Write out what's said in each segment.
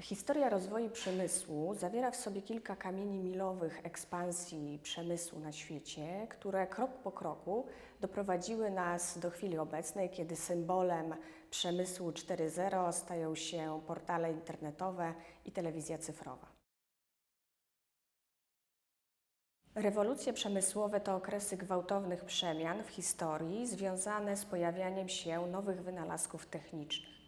Historia rozwoju przemysłu zawiera w sobie kilka kamieni milowych ekspansji przemysłu na świecie, które krok po kroku doprowadziły nas do chwili obecnej, kiedy symbolem przemysłu 4.0 stają się portale internetowe i telewizja cyfrowa. Rewolucje przemysłowe to okresy gwałtownych przemian w historii związane z pojawianiem się nowych wynalazków technicznych.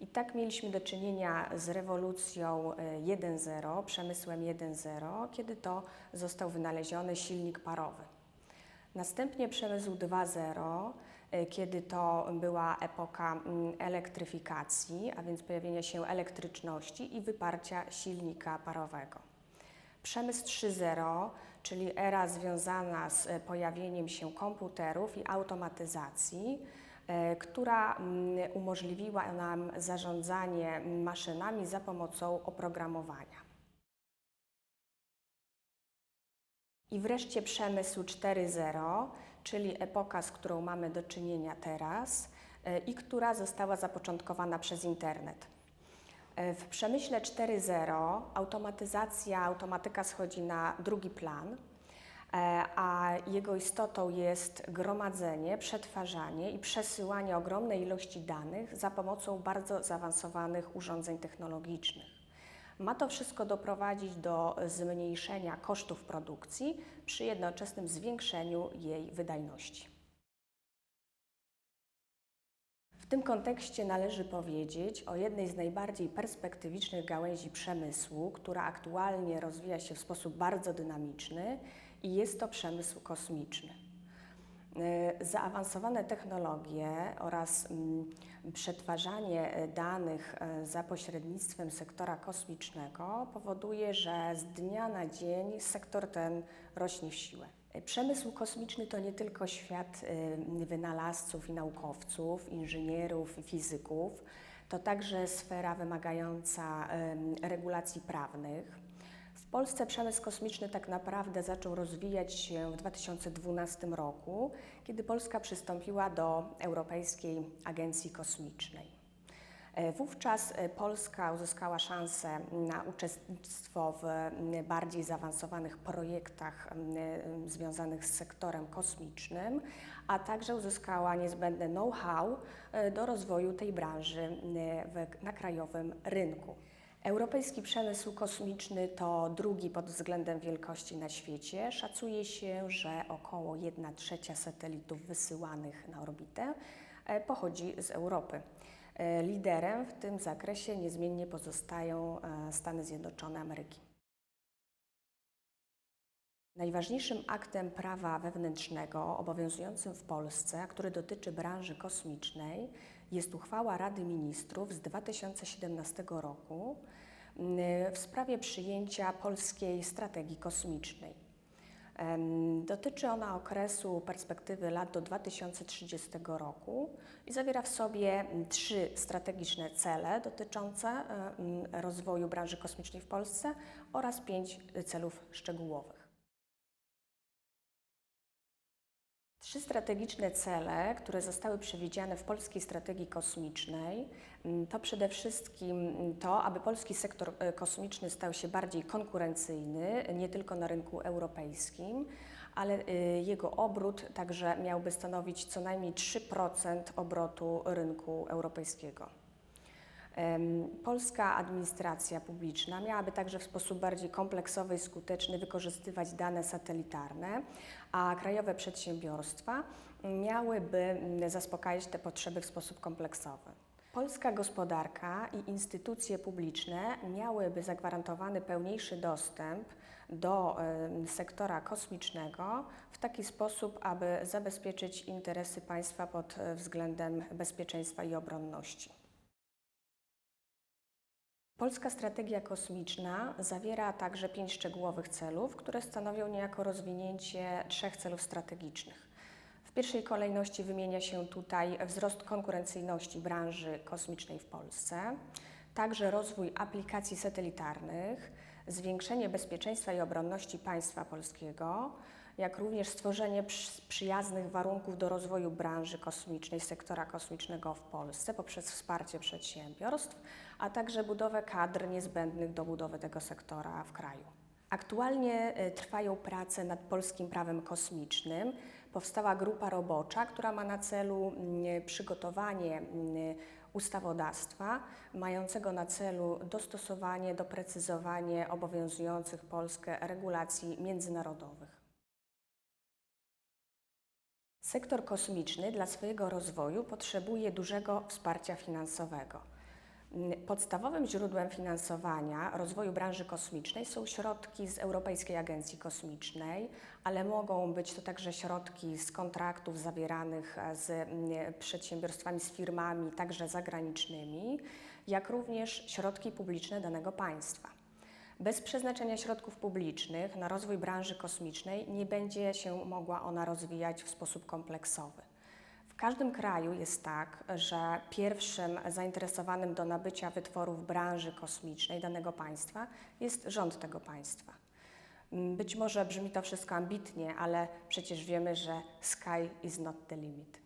I tak mieliśmy do czynienia z rewolucją e, 1.0, przemysłem 1.0, kiedy to został wynaleziony silnik parowy. Następnie przemysł 2.0, e, kiedy to była epoka mm, elektryfikacji, a więc pojawienia się elektryczności i wyparcia silnika parowego. Przemysł 3.0, czyli era związana z e, pojawieniem się komputerów i automatyzacji, e, która mm, umożliwiła nam zarządzanie maszynami za pomocą oprogramowania. I wreszcie przemysł 4.0, czyli epoka, z którą mamy do czynienia teraz e, i która została zapoczątkowana przez internet. E, W przemyśle 4.0 automatyzacja, automatyka schodzi na drugi plan, e, a jego istotą jest gromadzenie, przetwarzanie i przesyłanie ogromnej ilości danych za pomocą bardzo zaawansowanych urządzeń technologicznych. Ma to wszystko doprowadzić do zmniejszenia kosztów produkcji przy jednoczesnym zwiększeniu jej wydajności. W tym kontekście należy powiedzieć o jednej z najbardziej perspektywicznych gałęzi przemysłu, która aktualnie rozwija się w sposób bardzo dynamiczny i jest to przemysł kosmiczny. E, Zaawansowane technologie oraz mm, przetwarzanie e, danych e, za pośrednictwem sektora kosmicznego powoduje, że z dnia na dzień sektor ten rośnie w siłę. Przemysł kosmiczny to nie tylko świat wynalazców i naukowców, inżynierów i fizyków, to także sfera wymagająca regulacji prawnych. Polsce przemysł kosmiczny tak naprawdę zaczął rozwijać się w 2012 roku, kiedy Polska przystąpiła do Europejskiej Agencji Kosmicznej. E, Wówczas e, Polska uzyskała szansę na uczestnictwo w bardziej zaawansowanych projektach m, związanych z sektorem kosmicznym, a także uzyskała niezbędne know-how e, do rozwoju tej branży na krajowym rynku. Europejski przemysł kosmiczny to drugi pod względem wielkości na świecie. Szacuje się, że około 1 trzecia satelitów wysyłanych na orbitę e, pochodzi z Europy. E, Liderem w tym zakresie niezmiennie pozostają e, Stany Zjednoczone Ameryki. Najważniejszym aktem prawa wewnętrznego obowiązującym w Polsce, który dotyczy branży kosmicznej, jest uchwała Rady Ministrów z 2017 roku mm, w sprawie przyjęcia polskiej strategii kosmicznej. Dotyczy ona okresu perspektywy lat do 2030 roku i zawiera w sobie mm, trzy strategiczne cele dotyczące e, mm, rozwoju branży kosmicznej w Polsce oraz pięć celów szczegółowych. Trzy strategiczne cele, które zostały przewidziane w polskiej strategii kosmicznej, mm, to przede wszystkim to, aby polski sektor e, kosmiczny stał się bardziej konkurencyjny, nie tylko na rynku europejskim, ale e, jego obrót także miałby stanowić co najmniej 3% obrotu rynku europejskiego. Polska administracja publiczna miałaby także w sposób bardziej kompleksowy i skuteczny wykorzystywać dane satelitarne, a krajowe przedsiębiorstwa miałyby mm, zaspokajać te potrzeby w sposób kompleksowy. Polska gospodarka i instytucje publiczne miałyby zagwarantowany pełniejszy dostęp do sektora kosmicznego w taki sposób, aby zabezpieczyć interesy państwa pod e, względem bezpieczeństwa i obronności. Polska strategia kosmiczna zawiera także pięć szczegółowych celów, które stanowią niejako rozwinięcie trzech celów strategicznych. W pierwszej kolejności wymienia się tutaj wzrost konkurencyjności branży kosmicznej w Polsce, także rozwój aplikacji satelitarnych, zwiększenie bezpieczeństwa i obronności państwa polskiego jak również stworzenie przy- przyjaznych warunków do rozwoju branży kosmicznej, sektora kosmicznego w Polsce poprzez wsparcie przedsiębiorstw, a także budowę kadr niezbędnych do budowy tego sektora w kraju. Aktualnie e, trwają prace nad polskim prawem kosmicznym. Powstała grupa robocza, która ma na celu mm, przygotowanie mm, ustawodawstwa mającego na celu dostosowanie, doprecyzowanie obowiązujących Polskę regulacji międzynarodowych. Sektor kosmiczny dla swojego rozwoju potrzebuje dużego wsparcia finansowego. Podstawowym źródłem finansowania rozwoju branży kosmicznej są środki z Europejskiej Agencji Kosmicznej, ale mogą być to także środki z kontraktów zawieranych e, z przedsiębiorstwami, z firmami, także zagranicznymi, jak również środki publiczne danego państwa. Bez przeznaczenia środków publicznych na rozwój branży kosmicznej nie będzie się mogła ona rozwijać w sposób kompleksowy. W każdym kraju jest tak, że pierwszym zainteresowanym do nabycia wytworów branży kosmicznej danego państwa jest rząd tego państwa. Mm, Być może brzmi to wszystko ambitnie, ale przecież wiemy, że sky is not the limit.